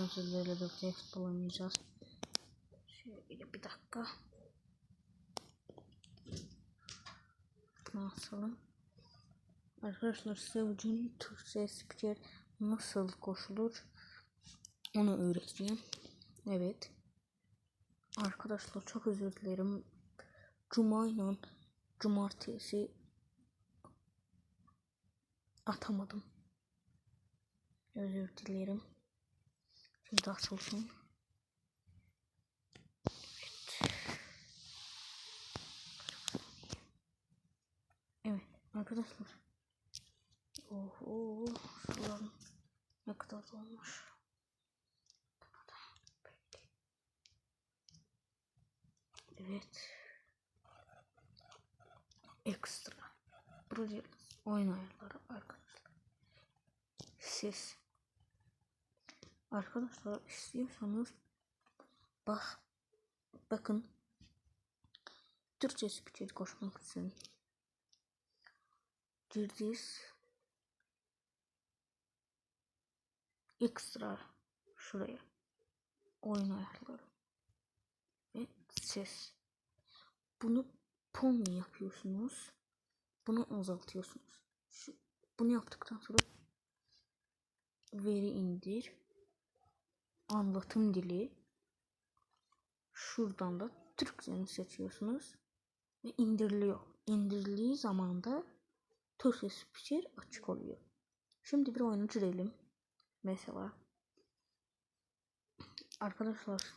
Bugün sizlerle birlikte futbol oynayacağız. Şöyle bir dakika. Nasıl? Arkadaşlar bugün Türkçe spiker nasıl koşulur onu öğreteceğim. Evet. Arkadaşlar çok özür dilerim. Cuma ile cumartesi atamadım. Özür dilerim. Şimdi açılsın. Evet. Evet arkadaşlar. Oho sularım ne kadar olmuş. Evet. Ekstra. Proje oyun ayarları arkadaşlar. Siz Arkadaşlar istiyorsanız bak bakın. Türkçe spiker koşmak için girdiğiniz ekstra şuraya oyun ayarları ve ses. Bunu pon yapıyorsunuz? Bunu azaltıyorsunuz. Şu, bunu yaptıktan sonra veri indir anlatım dili. Şuradan da Türkçe'ni seçiyorsunuz ve indiriliyor. İndirildiği zaman da Türkçe spiker açık oluyor. Şimdi bir oyunu girelim. Mesela arkadaşlar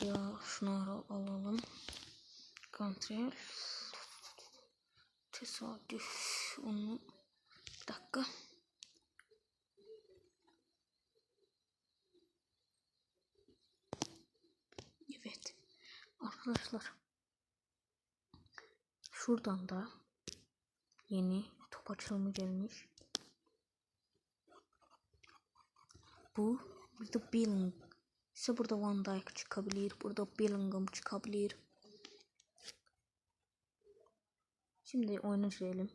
ya şunu alalım. Kontrol tesadüf onu bir dakika. Evet. Arkadaşlar. Şuradan da yeni top açılımı gelmiş. Bu burada Billing. İşte burada Van Dijk çıkabilir. Burada Bellingham çıkabilir. Şimdi oyunu girelim.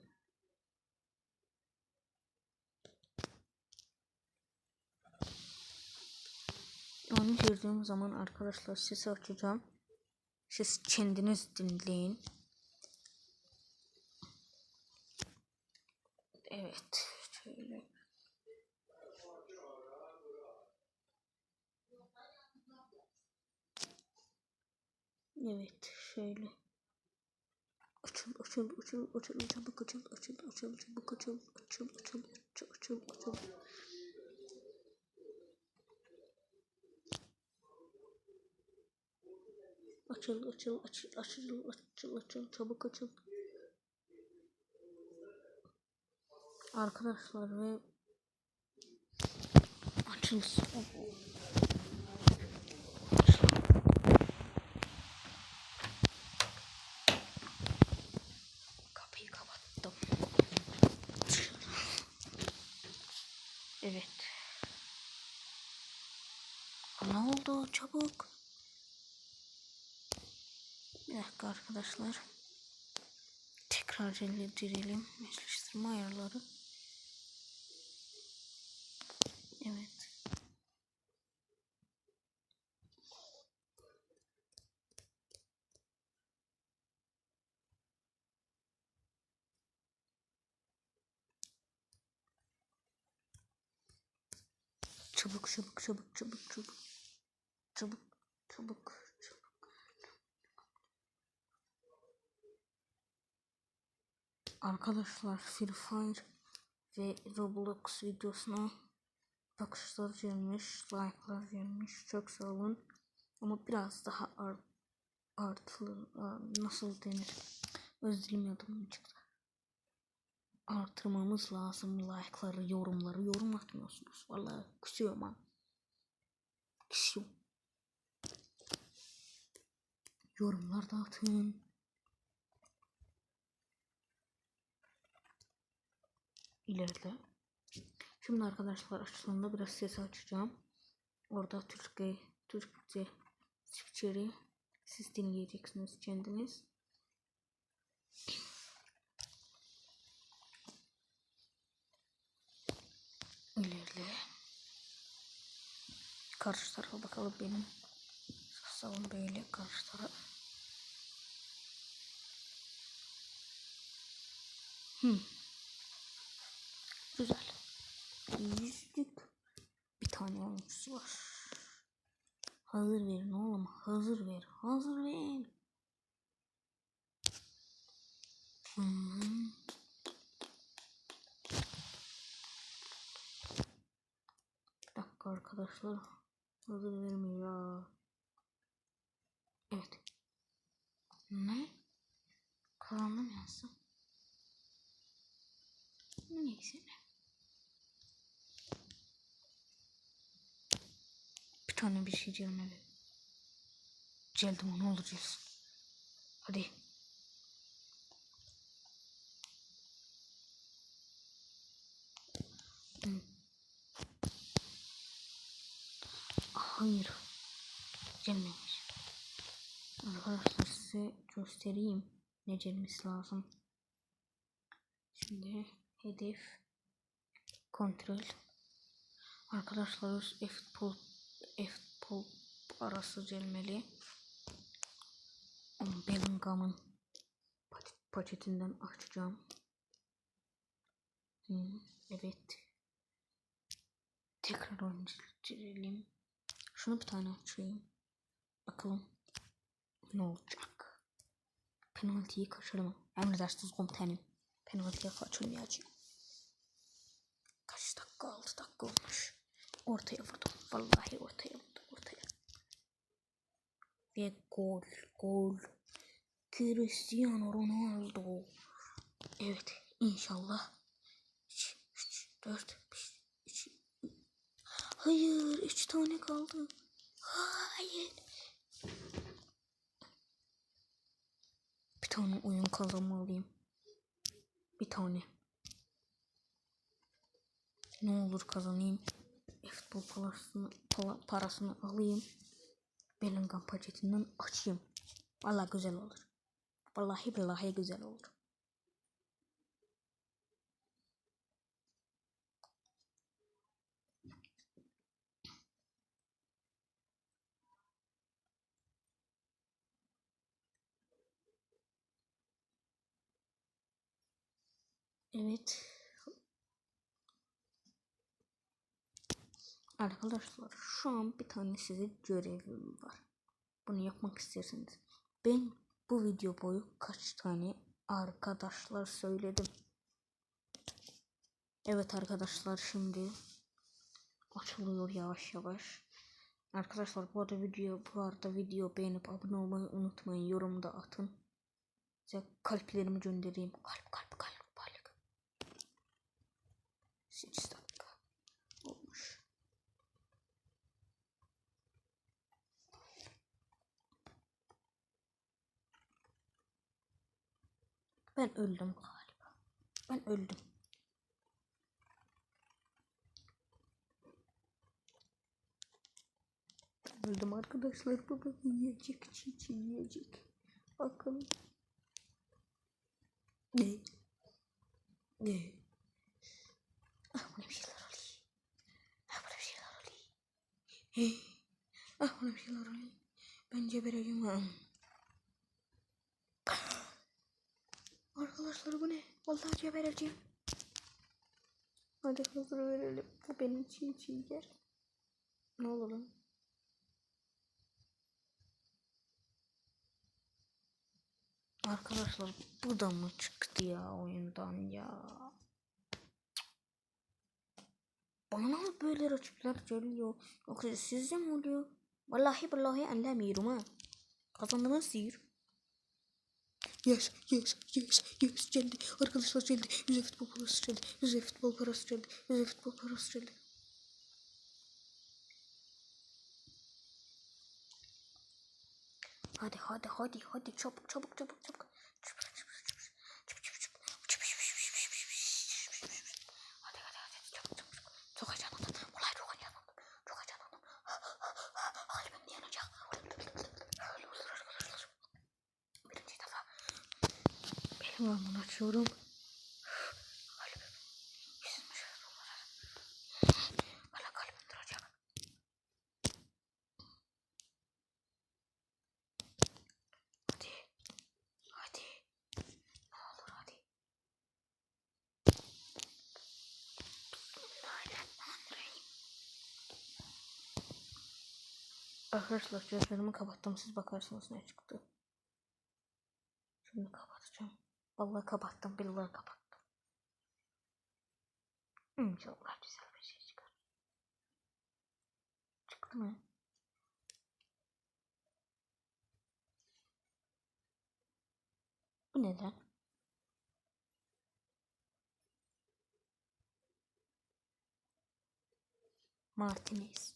Girdiğim zaman arkadaşlar sesi açacağım. Siz kendiniz dinleyin. Evet. Şöyle. Evet. Şöyle. Açıl, açıl, açıl, açıl, çabuk açıl, açıl, açıl, çabuk açıl, açıl, açıl, açıl, açıl, açıl. Açıl açıl açıl açıl açıl açıl çabuk açıl. Arkadaşlar ve açılsın. Kapıyı kapattım. Evet. Ne oldu çabuk? Bir dakika arkadaşlar. Tekrar girelim. Eşleştirme ayarları. Evet. Çabuk çabuk çabuk çabuk. Çabuk çabuk çabuk. Arkadaşlar Free Fire ve Roblox videosuna bakışlar gelmiş, like'lar gelmiş. Çok sağ olun. Ama biraz daha art, artılı nasıl denir? Öz dilim yadımdan çıktı. Artırmamız lazım like'ları, yorumları. Yorum atmıyorsunuz. Vallahi küsüyorum ha. Küsüyorum. Yorumlar da atın. İleride. Şimdi arkadaşlar açıldığında biraz ses açacağım. Orada Türkçe, Türkçe spikeri siz dinleyeceksiniz kendiniz. İlerle. karşı tarafa bakalım benim. Salon böyle karşı taraf. Hmm. Güzel. Yüzlük bir tane oyuncusu var. Hazır verin oğlum. Hazır ver. Hazır ver. Hmm. Arkadaşlar. Hazır vermiyor. Evet. Ne? Kazandım yazsın. Neyse ne. Bir tane bir şey gelmedi. Geldim onu olacağız. Hadi. Hmm. Hayır. Gelmemiş. Arkadaşlar size göstereyim ne gelmesi lazım. Şimdi hedef kontrol. Arkadaşlar F-Pol F-Pol arası gelmeli. Bellingham'ın paketinden açacağım. Hmm, evet. Tekrar oynayalım. Şunu bir tane açayım. Bakalım ne olacak. Penaltıyı kaçırma. Emredersiniz komutanım. Penaltıya kaçırmayacağım. Kaç dakika? 6 dakika olmuş. Ortaya vurdum. Vallahi ortaya vurdum. Ortaya. Ve gol. Gol. Cristiano Ronaldo. Evet. inşallah. 2, 3, 4, 5, 2. Hayır. 3 tane kaldı. Hayır. Bir tane oyun kazanmalıyım. Bir tane. Ne olur kazanayım. Futbol parasını, parasını alayım. Bellingham paketinden açayım. Vallahi güzel olur. Vallahi billahi güzel olur. Evet. Arkadaşlar şu an bir tane size görevim var. Bunu yapmak isterseniz. Ben bu video boyu kaç tane arkadaşlar söyledim. Evet arkadaşlar şimdi açılıyor yavaş yavaş. Arkadaşlar bu arada video bu arada video beğenip abone olmayı unutmayın. Yorumda atın. Size kalplerimi göndereyim. Kalp kalp kalp kalp. 8 dakika olmuş. Ben öldüm galiba. Ben öldüm. Öldüm arkadaşlar. Baba yiyecek, çiğ çiğ yiyecek. Bakın. Ne? Ne? Ah bana bir şeyler oluyor. Ah bana bir şeyler oluyor. Hey. Ah bana bir şeyler oluyor. Ben gebereceğim ha. Arkadaşlar bu ne? Vallahi gebereceğim. Hadi hazır verelim. Bu benim çiğ çiğ yer. Ne oldu lan? Arkadaşlar bu da mı çıktı ya oyundan ya? Bana mı böyle rakipler geliyor? Yoksa sizce mi oluyor? Vallahi billahi anlamıyorum ha. Kazandınız sihir. Yes, yes, yes, yes geldi. Arkadaşlar geldi. Yüze futbol parası geldi. Yüze futbol parası geldi. Yüze futbol parası geldi. Hadi hadi hadi hadi çabuk çabuk çabuk çabuk. Hadi Hemen açıyorum. Arkadaşlar gözlerimi kapattım. Siz bakarsınız ne çıktı. Şimdi kapat. Vallahi kapattım. Billahi kapattım. İnşallah güzel bir şey çıkar. Çıktı mı? Bu neden? Martinez.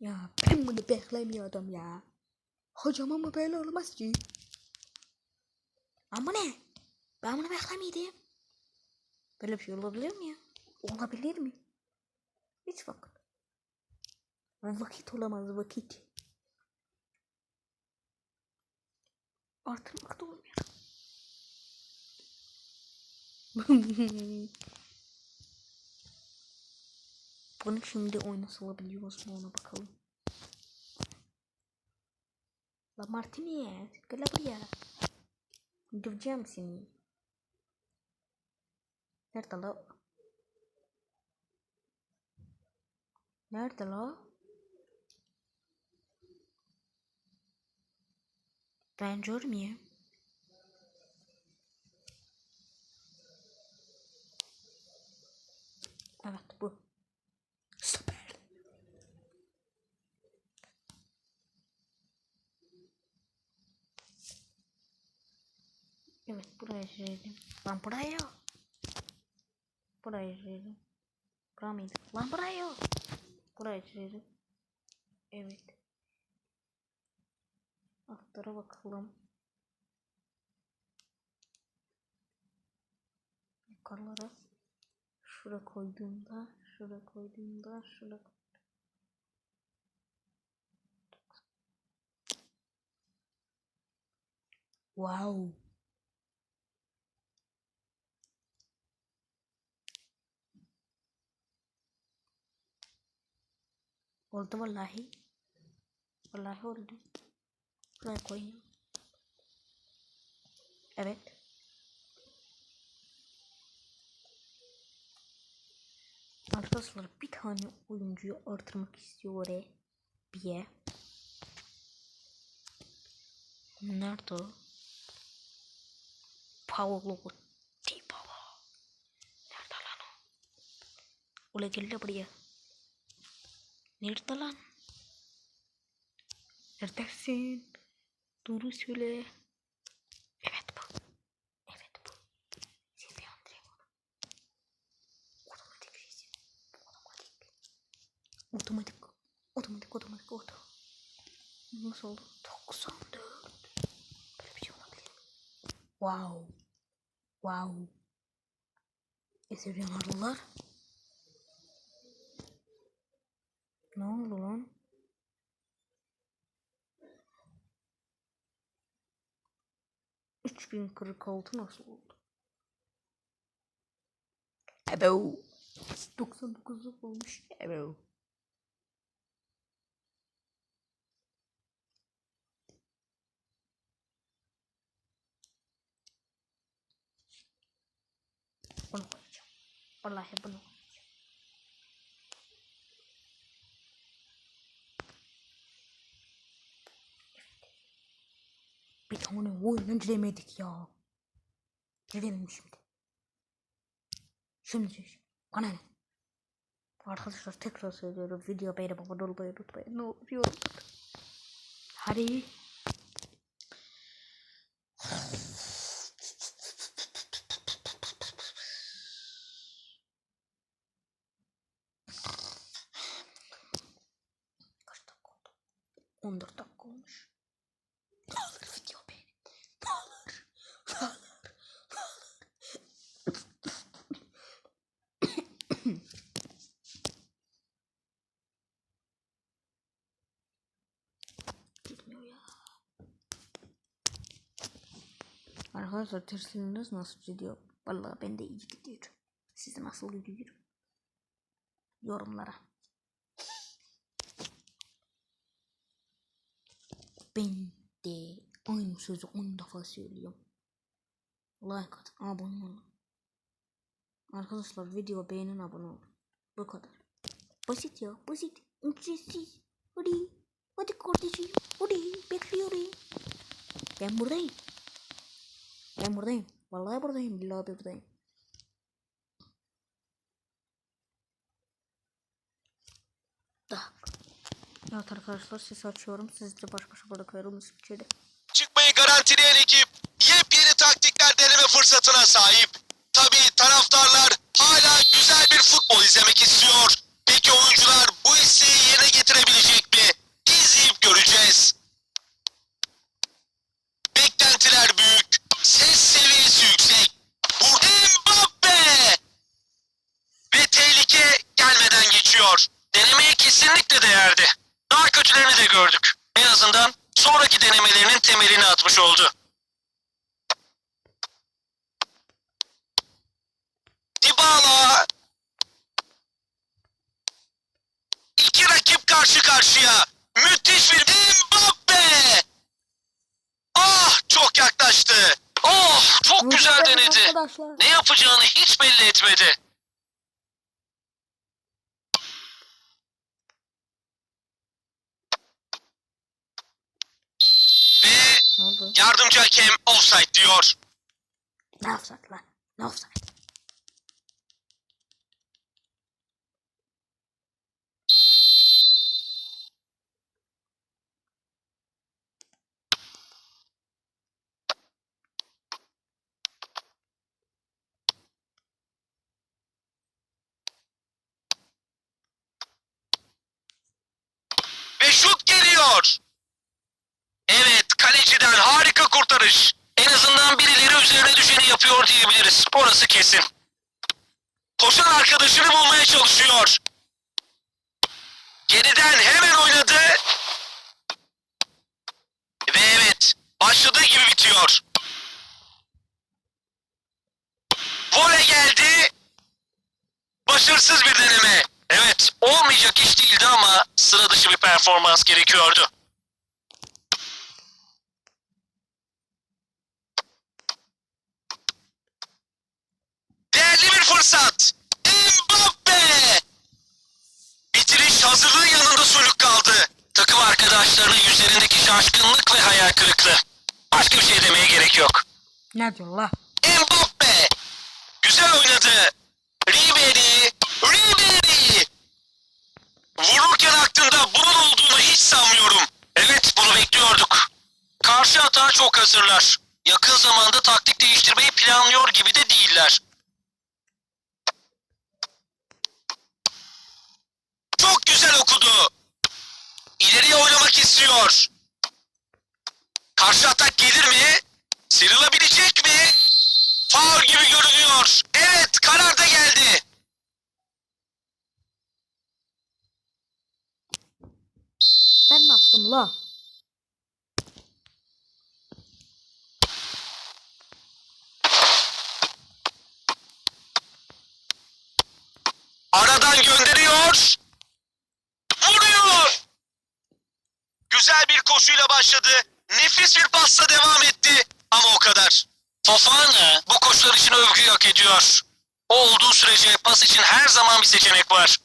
Ya ben bunu beklemiyordum ya. Hocam ama böyle olmaz ki. Ama ne? Ben bunu beklemiyordum. Böyle bir şey olabilir mi ya? Olabilir mi? Hiç vakit. Vakit olamaz vakit. Artırmak da olmuyor. Bunu şimdi oynatılabiliyoruz mu ona bakalım. La Martinez gel buraya. Döveceğim seni. Nerede la? Nerede la? Ben görmüyorum. Evet bu. Süper. Evet buraya girelim. Lan buraya yok. Buraya girelim. Bura mıydı? Lan buraya yok. Buraya girelim. Evet. Altlara bakalım. Yukarılara. Şura koyduğumda, şura koyduğumda, şura Wow. Oldu vallahi. Vallahi oldu. Şuraya koyayım. Evet. Arkadaşlar bir tane oyuncuyu artırmak istiyor oraya. Bir. Nerede o? Paulo Dybala. Nerede lan o? Ula gel buraya. Nerede lan? Neredesin? Doğru söyle. Evet bu. Evet bu. Seni Andrei Otomatik resim. Otomatik. Otomatik. Otomatik otomatik oto. Nasıl oldu? 94. Böyle bir şey olabilir? Wow. Wow. Eser yanarlılar. Ne oldu lan? Üç bin kırk altı nasıl oldu? Ebo. 99'luk olmuş. Ebo. Bunu koyacağım. Vallahi bunu Bir tane oyunu giremedik ya. Girelim şimdi. Şimdi bana ne? Arkadaşlar tekrar söylüyorum. Video beğenip abone olmayı unutmayın. Ne atın. Hadi. Kaç dakika oldu? 14 dakika olmuş. Ne olur video beğenin. Ne olur. Ne olur. Ne olur. Gitmiyor ya. Arkadaşlar tersleriniz nasıl gidiyor? Vallahi ben de iyi gidiyor. Size nasıl gidiyor? Yorumlara. Ben de aynı sözü 10 defa söylüyorum. Like at, abone olun. Arkadaşlar video beğenin abone olun. Bu kadar. Basit ya basit. Ücretsiz. Hadi. Hadi kardeşim. Hadi bekliyorum. Ben buradayım. Ben buradayım. Vallahi buradayım. Billahi buradayım. Tak. Evet arkadaşlar ses açıyorum. Sizle baş başa bırakıyorum içeri. çıkmayı garantileyen ekip yepyeni taktikler deneme fırsatına sahip. Tabii taraftarlar hala güzel bir futbol izlemek istiyor. Peki oyuncular atmış oldu. Dybala! İki rakip karşı karşıya. Müthiş bir Mbappe! Ah çok yaklaştı. Oh çok güzel denedi. Ne yapacağını hiç belli etmedi. Ve Ne oldu? Yardımcı hakem offside diyor. Ne offside lan? Ne offside? Ve şut geliyor. Evet kaleciden harika kurtarış. En azından birileri üzerine düşeni yapıyor diyebiliriz. Orası kesin. Koşan arkadaşını bulmaya çalışıyor. Geriden hemen oynadı. Ve evet başladığı gibi bitiyor. Voley geldi. Başarısız bir deneme. Evet, olmayacak iş değildi ama sıra dışı bir performans gerekiyordu. Değerli bir fırsat. Mbappe! Bitiriş hazırlığı yanında sönük kaldı. Takım arkadaşlarının yüzlerindeki şaşkınlık ve hayal kırıklığı. Başka bir şey demeye gerek yok. Ne diyor la? Mbappe. Güzel oynadı. Ribery. Ribery. Vururken aklında bunun olduğunu hiç sanmıyorum. Evet bunu bekliyorduk. Karşı atağa çok hazırlar. Yakın zamanda taktik değiştirmeyi planlıyor gibi de değiller. Çok güzel okudu. İleriye istiyor. Karşı atak gelir mi? Sıyrılabilecek mi? Faul gibi görünüyor. Evet karar da geldi. Ben ne yaptım la? Aradan gönderiyor. Vuruyor. Güzel bir koşuyla başladı. Nefis bir pasla devam etti. Ama o kadar. Fofana bu koşular için övgü hak ediyor. O olduğu sürece pas için her zaman bir seçenek var.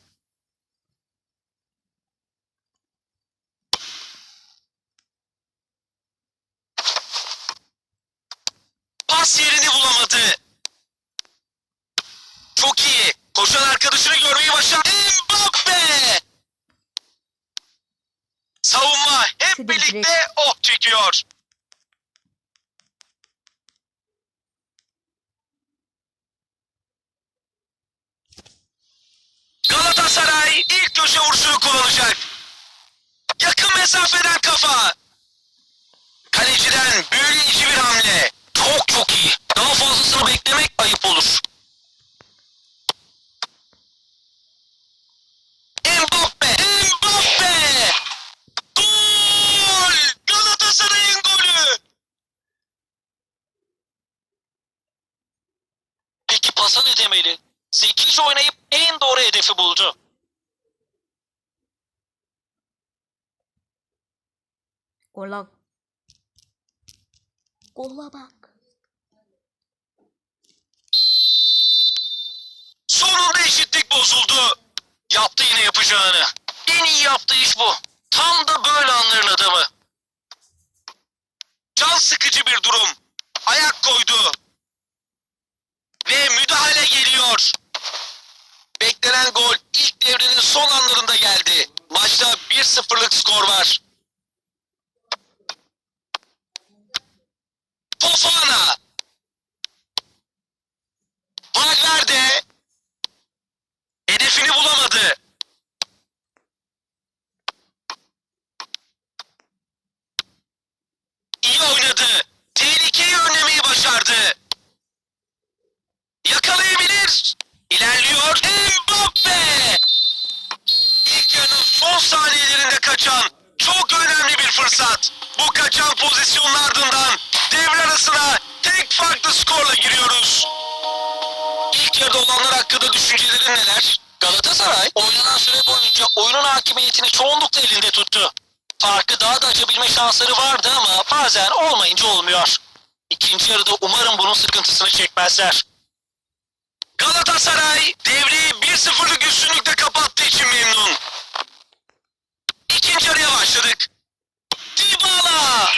Pas yerini bulamadı. Çok iyi. Koşan arkadaşını görmeyi başardı. Mbappe! Savunma hep birlikte direkt. oh çekiyor. Galatasaray ilk köşe vuruşunu kullanacak. Yakın mesafeden kafa. Kaleciden büyüleyici bir hamle. Çok çok iyi. Daha fazlasını beklemek ayıp olur. Mbappe! Mbappe! Gol! Galatasaray'ın golü! Peki pasa ne demeli? Zekice oynayıp en doğru hedefi buldu. Gola. Gola bak. Sonunda eşitlik bozuldu. Yaptı yine yapacağını. En iyi yaptığı iş bu. Tam da böyle anların adamı. Can sıkıcı bir durum. Ayak koydu. Ve müdahale geliyor. Beklenen gol ilk devrenin son anlarında geldi. Maçta 1-0'lık skor var. Açabilme şansları vardı ama bazen olmayınca olmuyor. İkinci yarıda umarım bunun sıkıntısını çekmezler. Galatasaray devreyi 1-0'lık üstünlükle kapattığı için memnun. İkinci yarıya başladık. Dybala!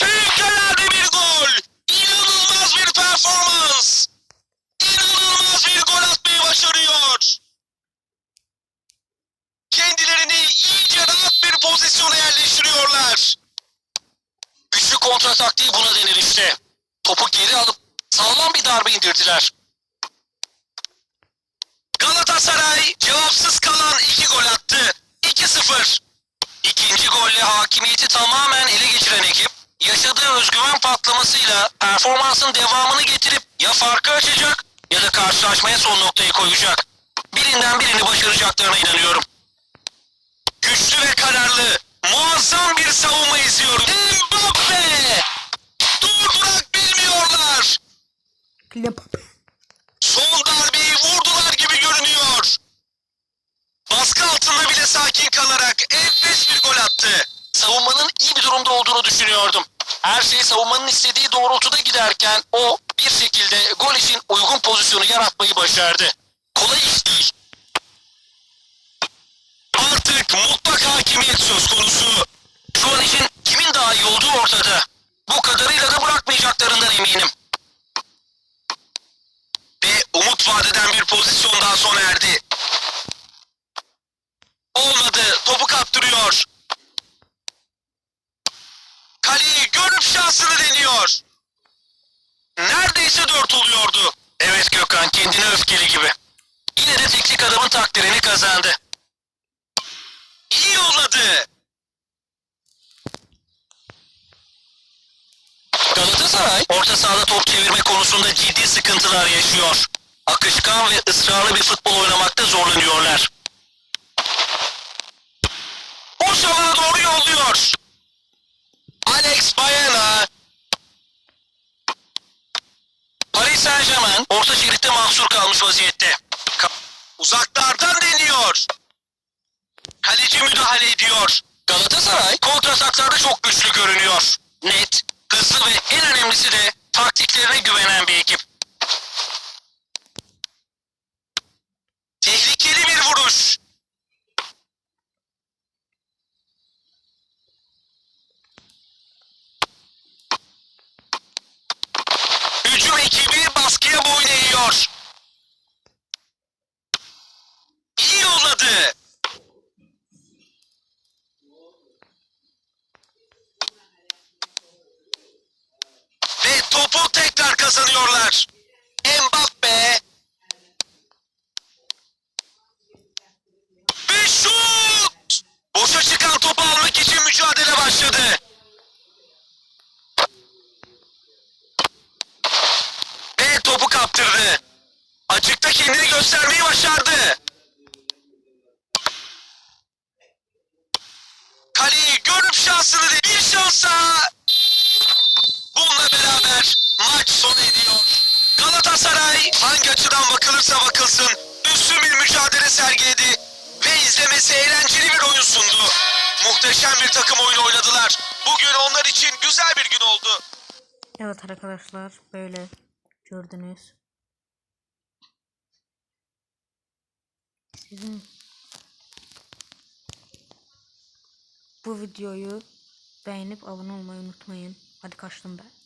Fevkalade bir gol! İnanılmaz bir performans! İnanılmaz bir gol atmayı başarıyor! Kendilerini iyice rahat bir pozisyona yerleştiriyorlar. Güçlü kontra taktiği buna denir işte. Topu geri alıp sağlam bir darbe indirdiler. Galatasaray cevapsız kalan iki gol attı. 2-0. İkinci golle hakimiyeti tamamen ele geçiren ekip yaşadığı özgüven patlamasıyla performansın devamını getirip ya farkı açacak ya da karşılaşmaya son noktayı koyacak. Birinden birini başaracaklarına inanıyorum. Güçlü ve kararlı, muazzam bir savunma izliyorum. Mbappe! Durdurak bilmiyorlar. Mbappe. Son darbeyi vurdular gibi görünüyor. Baskı altında bile sakin kalarak enfes bir gol attı. Savunmanın iyi bir durumda olduğunu düşünüyordum. Her şey savunmanın istediği doğrultuda giderken o bir şekilde gol için uygun pozisyonu yaratmayı başardı. Kolay iş değil. Artık mutlak hakimiyet söz konusu. Şu an için kimin daha iyi olduğu ortada. Bu kadarıyla da bırakmayacaklarından eminim ve umut vadeden bir pozisyon daha sona erdi. Olmadı. Topu kaptırıyor. Kaleyi görüp şansını deniyor. Neredeyse dört oluyordu. Evet Gökhan kendine öfkeli gibi. Yine de teknik adamın takdirini kazandı. İyi yolladı. Galatasaray orta sahada top çevirme konusunda ciddi sıkıntılar yaşıyor. Akışkan ve ısrarlı bir futbol oynamakta zorlanıyorlar. Boş alana doğru yolluyor. Alex Bayana. Paris Saint Germain orta şeritte mahsur kalmış vaziyette. Uzaklardan deniyor. Kaleci müdahale ediyor. Galatasaray kontrataklarda çok güçlü görünüyor. Net, hızlı ve en önemlisi de taktiklerine güvenen bir ekip. Tehlikeli bir vuruş. Hücum ekibi baskıya boyun eğiyor. İyi yolladı. Ve topu tekrar kazanıyorlar. Mbappe. Ve şut! Boşa çıkan topu almak için mücadele başladı. Ve topu kaptırdı. Açıkta kendini göstermeyi başardı. Kaleyi görüp şansını bir şans daha. Bununla beraber maç sona ediyor. Galatasaray hangi açıdan bakılırsa bakılsın üstün bir mücadele sergiledi ve izlemesi eğlenceli bir oyun sundu. Muhteşem bir takım oyunu oynadılar. Bugün onlar için güzel bir gün oldu. Evet arkadaşlar böyle gördünüz. Sizin bu videoyu beğenip abone olmayı unutmayın. Hadi kaçtım ben.